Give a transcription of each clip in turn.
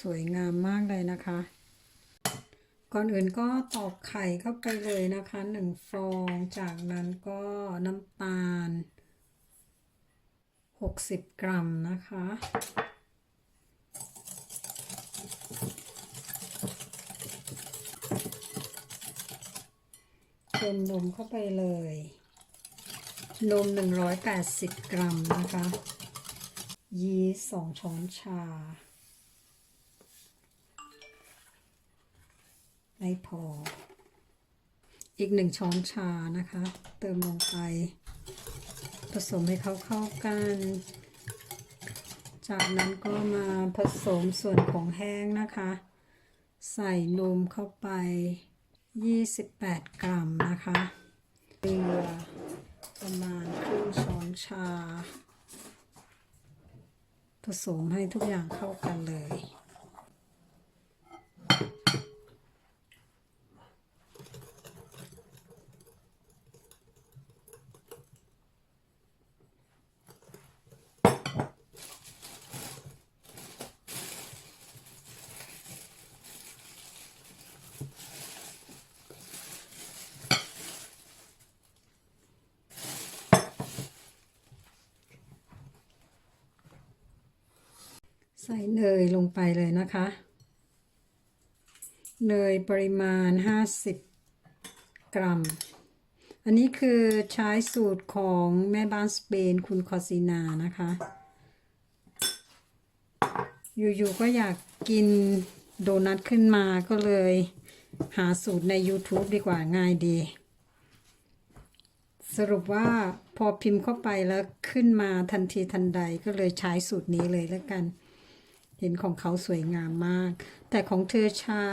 สวยงามมากเลยนะคะ ก่อนอื่นก็ตอกไข่เข้าไปเลยนะคะหนึ่งฟอง จากนั้นก็น้ำตาล 60 กรัมนะคะเติมนมเข้าไปเลย นม 180 กรัมนะคะ ยีสต์สองช้อนชา ไม่พอ อีกหนึ่งช้อนชานะคะ เติมลงไป ผสมให้เขาเข้ากัน จากนั้นก็มาผสมส่วนของแห้งนะคะ ใส่นมเข้าไป 28 กรัมนะคะเกลือประมาณครึ่งช้อนชา ผสมให้ทุกอย่างเข้ากันเลย ใส่เนยลงไปเลยนะคะ เนยปริมาณ 50 กรัม อันนี้คือใช้สูตรของแม่บ้านสเปนคุณคอซินานะคะ อยู่ๆก็อยากกินโดนัทขึ้นมาก็เลยหาสูตรใน YouTube ดีกว่าง่ายดี สรุปว่าพอพิมพ์เข้าไปแล้วขึ้นมาทันทีทันใดก็เลยใช้สูตรนี้เลยแล้วกัน เห็นของเขาสวยงามมาก แต่ของเธอใช้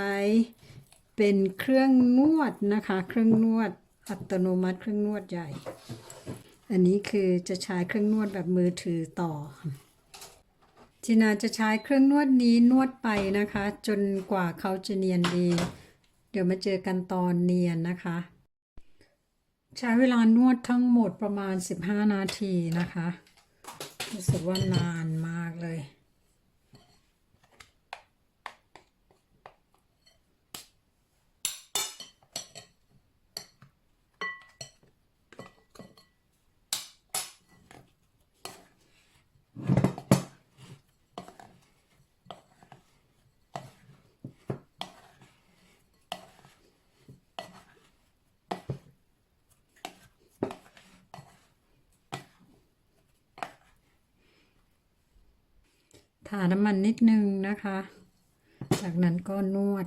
เป็นเครื่องนวดนะคะ เครื่องนวดอัตโนมัติเครื่องนวดใหญ่ อันนี้คือจะใช้เครื่องนวดแบบมือถือต่อจินาจะใช้เครื่องนวดนี้นวดไปนะคะ จนกว่าเขาจะเนียนดี เดี๋ยวมาเจอกันตอนเนียนนะคะ ใช้เวลานวดทั้งหมดประมาณ 15 นาทีนะคะรู้สึกว่านานมากเลย ทาน้ำมันนิดนึงนะคะ จากนั้นก็นวด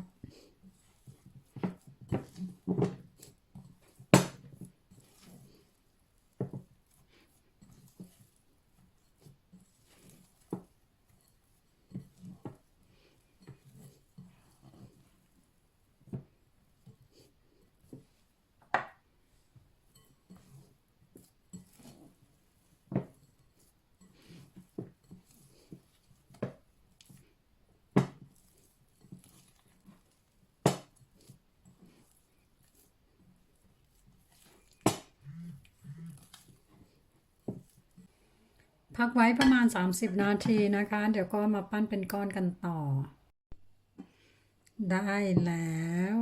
พักไว้ประมาณ 30 นาทีนะคะ เดี๋ยวก็มาปั้นเป็นก้อนกันต่อ ได้แล้ว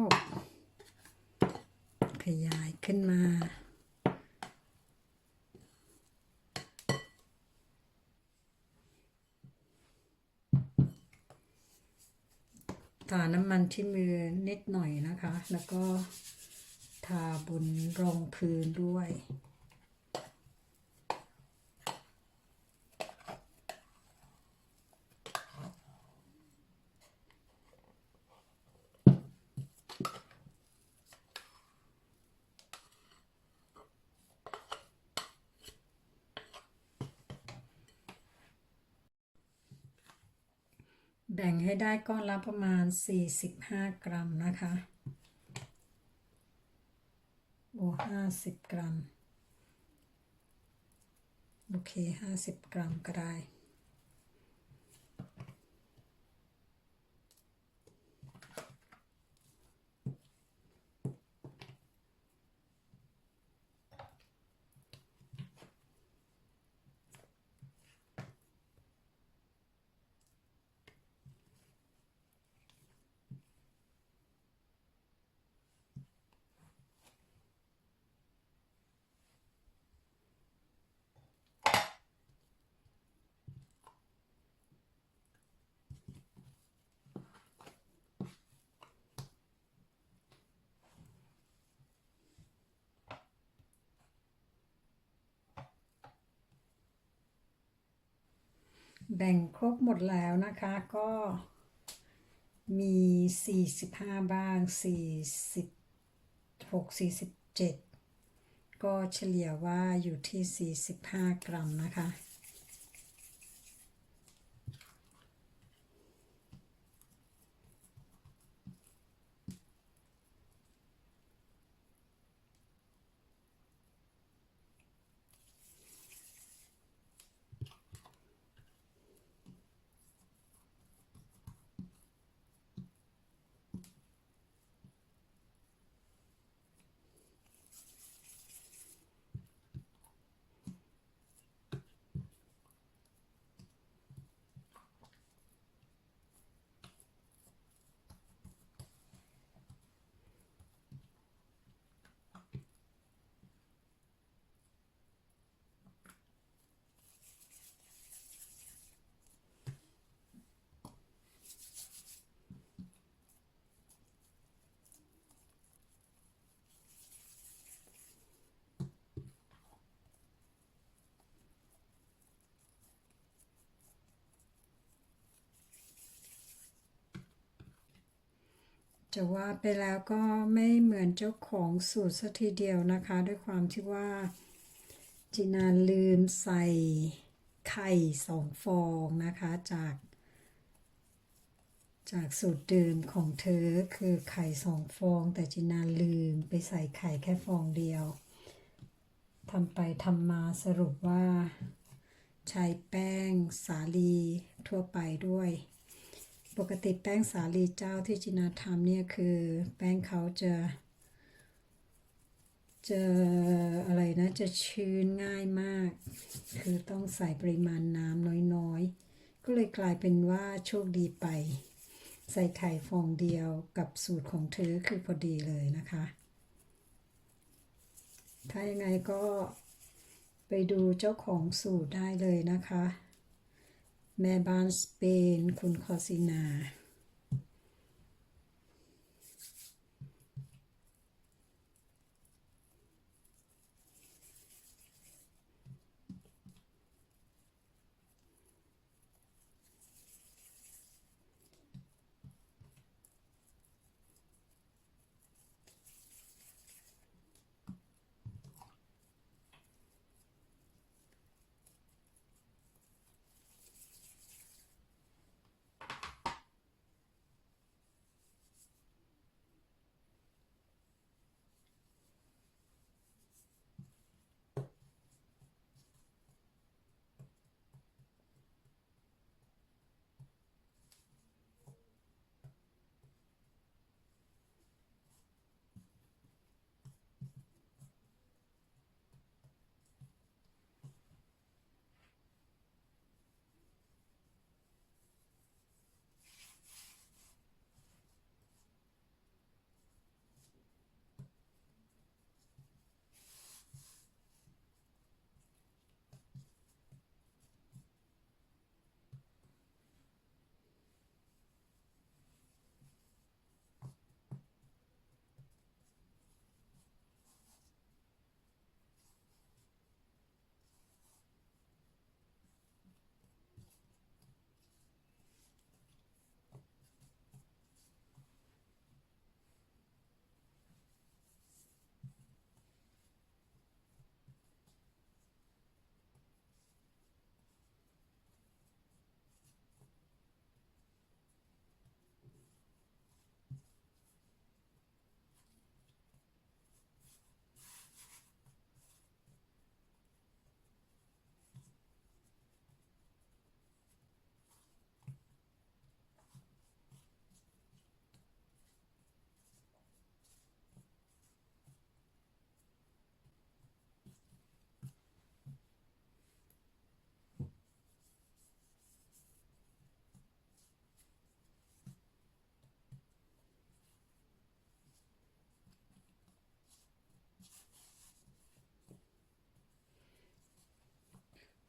ขยายขึ้นมา ทาน้ำมันที่มือนิดหน่อยนะคะ แล้วก็ทาบนรองพื้นด้วย บ่งให้ได้ก้อนละประมาณ 45 กรัมนะคะโอ้50กรัม โอเค50กรัมก็ได้ แบ่งครบหมดแล้วนะคะก็มี 45 บ้าง 46 47 ก็เฉลี่ยว่าอยู่ที่ 45 กรัมนะคะ จะว่าไปแล้วก็ไม่เหมือนเจ้าของสูตรสัทีเดียวนะคะ ด้วยความที่ว่า จินาลืมใส่ไข่สองฟองนะคะจาก จากสูตรเดิมของเธอคือไข่สองฟอง แต่จินาลืมไปใส่ไข่แค่ฟองเดียวทำไปทำมาสรุปว่า ใช้แป้งสาลีทั่วไปด้วย ปกติแป้งสาลีเจ้าที่จินาทำเนี่ยคือแป้งเขาจะจะอะไรนะจะชื้นง่ายมาก คือต้องใส่ปริมาณน้ำน้อยๆ ก็เลยกลายเป็นว่าโชคดีไป ใส่ไข่ฟองเดียวกับสูตรของเธอคือพอดีเลยนะคะ ถ้ายังไงก็ไปดูเจ้าของสูตรได้เลยนะคะ แม่บ้านสเปน คุณคอซินา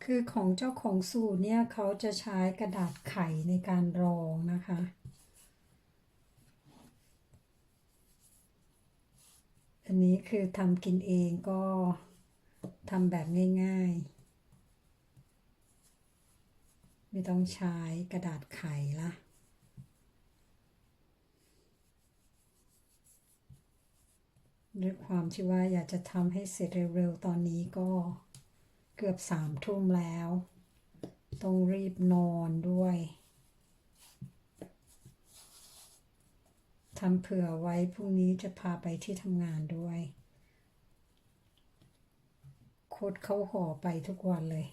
คือของเจ้าของสูตรเนี่ยเขาจะใช้กระดาษไขในการรองนะคะ อันนี้คือทำกินเองก็ทำแบบง่ายๆ ไม่ต้องใช้กระดาษไขละด้วยความที่ว่าอยากจะทำให้เสร็จเร็วๆ ตอนนี้ก็ กือบสามทุ่มแล้ว ต้องรีบนอนด้วยทำเผื่อไว้พรุ่งนี้จะพาไปที่ทำงานด้วยโคตรเข้าห่อไปทุกวันเลย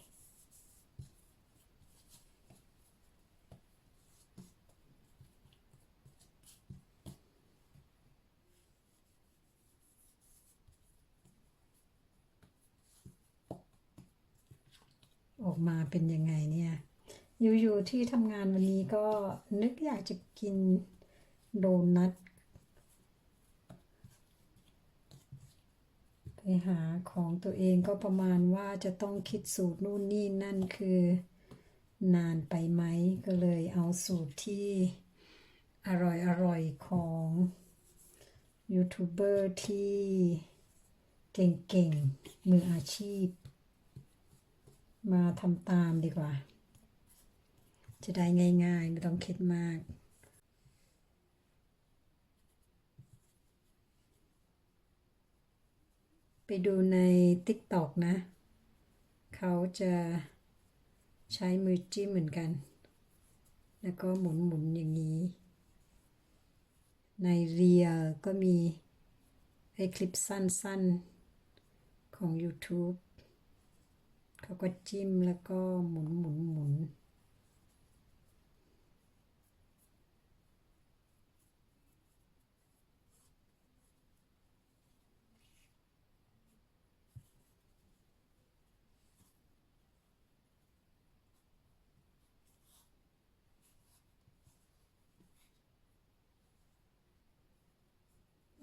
ออกมาเป็นยังไงเนี่ยอยู่ๆที่ทำงานวันนี้ก็นึกอยากจะกินโดนัทไปหาของตัวเองก็ประมาณว่าจะต้องคิดสูตรนู่นนี่นั่นคือนานไปไหมก็เลยเอาสูตรที่อร่อยอร่อยของยูทูบเบอร์ที่เก่งๆ มืออาชีพ มาทำตามดีกว่า จะได้ง่ายๆ ไม่ต้องคิดมาก ไปดูใน TikTok นะ เขาจะใช้มือจิ้มเหมือนกัน แล้วก็หมุนๆอย่างนี้ ในเรียก็มีไอ้คลิปสั้นๆของ YouTube เขาก็จิ้มแล้วก็หมุนหมุนหมุน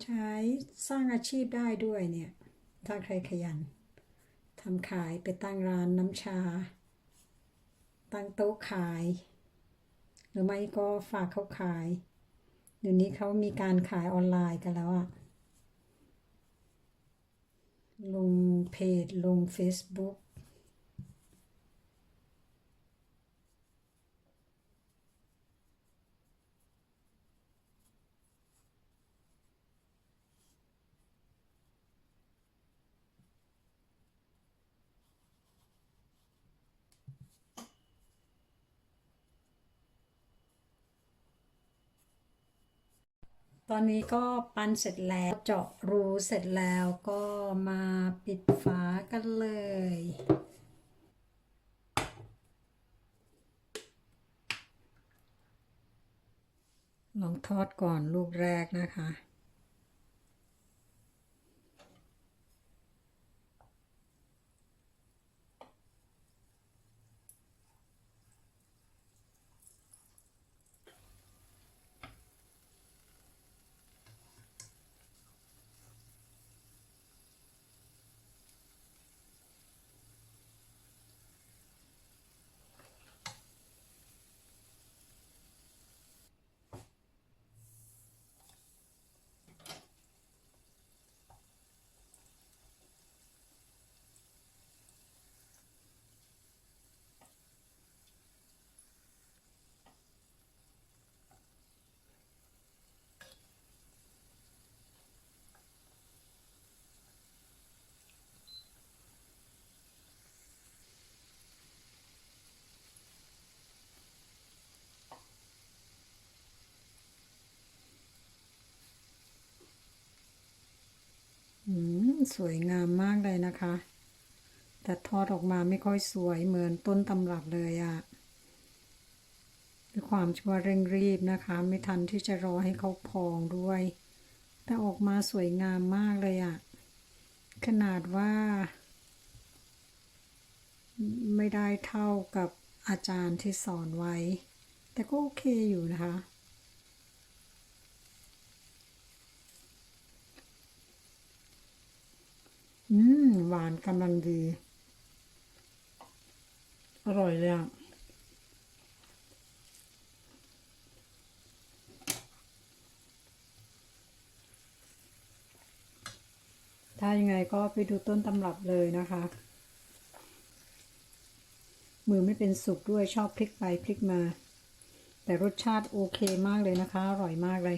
ใช้สร้างอาชีพได้ด้วยเนี่ย ถ้าใครขยัน ทำขายไปตั้งร้านน้ำชา ตั้งโต๊ะขาย หรือไม่ก็ฝากเขาขายเดี๋ยวนี้เขามีการขายออนไลน์กันแล้วอะลงเพจลง Facebook ตอนนี้ก็ปั้นเสร็จแล้วเจาะรูเสร็จแล้วก็มาปิดฝากันเลย ลองทอดก่อนลูกแรกนะคะ สวยงามมากเลยนะคะ แต่ทอดออกมาไม่ค่อยสวยเหมือนต้นตำรับเลยอะด้วยความที่วเร่งรีบนะคะ ไม่ทันที่จะรอให้เขาพองด้วย แต่ออกมาสวยงามมากเลยอะขนาดว่า ไม่ได้เท่ากับอาจารย์ที่สอนไว้ แต่ก็โอเคอยู่นะคะ อืม หวานกำลังดี อร่อยเลยอะถ้ายังไงก็ไปดูต้นตำรับเลยนะคะ มือไม่เป็นสุกด้วยชอบพลิกไปพลิกมา แต่รสชาติโอเคมากเลยนะคะ อร่อยมากเลย